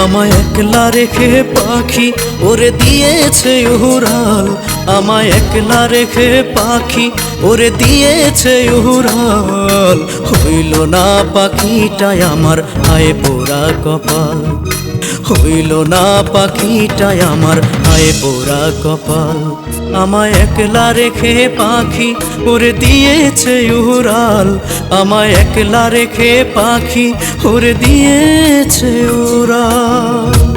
আমায় একলা রেখে পাখি, ওরে দিয়েছে উহুরাল। আমায় একলা রেখে পাখি, ওরে দিয়েছে উহুরাল। হইল না পাখিটাই আমার আয় পোড়া কপাল। হইল না পাখিটাই আমার। আয় পোড়া কপাল, আমায় একলা রেখে পাখি ওরে দিয়েছে উড়াল। আমায় একলা রেখে পাখি ওরে দিয়েছে উড়াল।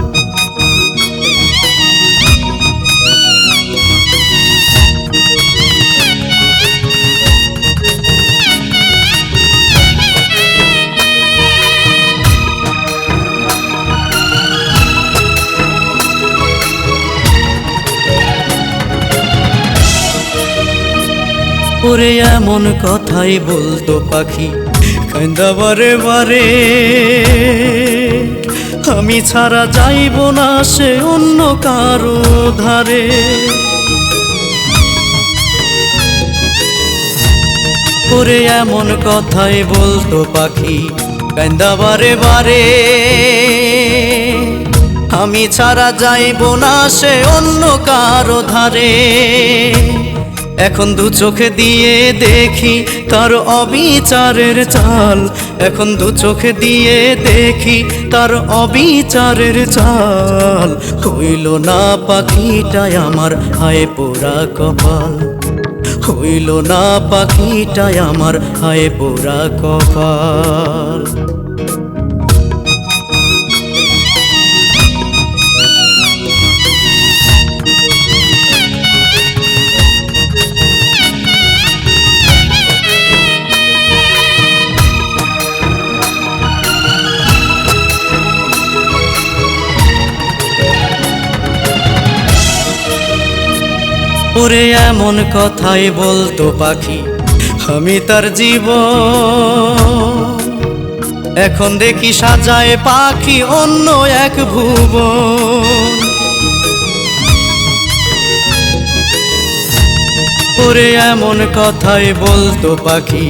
ওরে এমন কথাই বলতো পাখি, কান্দা বারে বারে। আমি ছাড়া যাইব না সে অন্য কারও ধারে। ওরে এমন কথাই বলতো পাখি, কান্দা বারে বারে। আমি ছাড়া যাইব না সে অন্য কারও ধারে। এখন দু চোখে দিয়ে দেখি তার অবিচারের চাল। এখন দু চোখে দিয়ে দেখি তার অবিচারের চাল। হইল না পাখিটাই আমার, হায় পোড়া কপাল। হইল না পাখিটাই আমার, হায় পোড়া কপাল। ওরে এমন কথাই বলতো পাখি, আমি তার জীব এখন দেখি সাজায় পাখি অন্য এক ভুব ওরে এমন কথাই বলতো পাখি,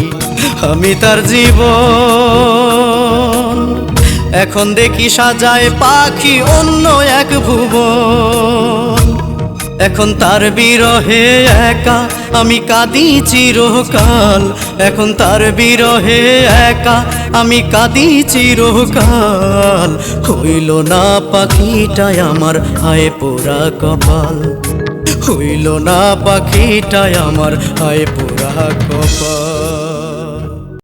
আমি তার জীব এখন দেখি সাজায় পাখি অন্য এক ভুবন। এখন তার বিরহে একা, আমি কাঁদি চিরকাল। এখন তার বিরহে একা, আমি কাঁদি চিরকাল। হইল না পাখিটাই আমার হায় পোড়া কপাল। হইল না পাখিটাই আমার হায় পোড়া কপাল।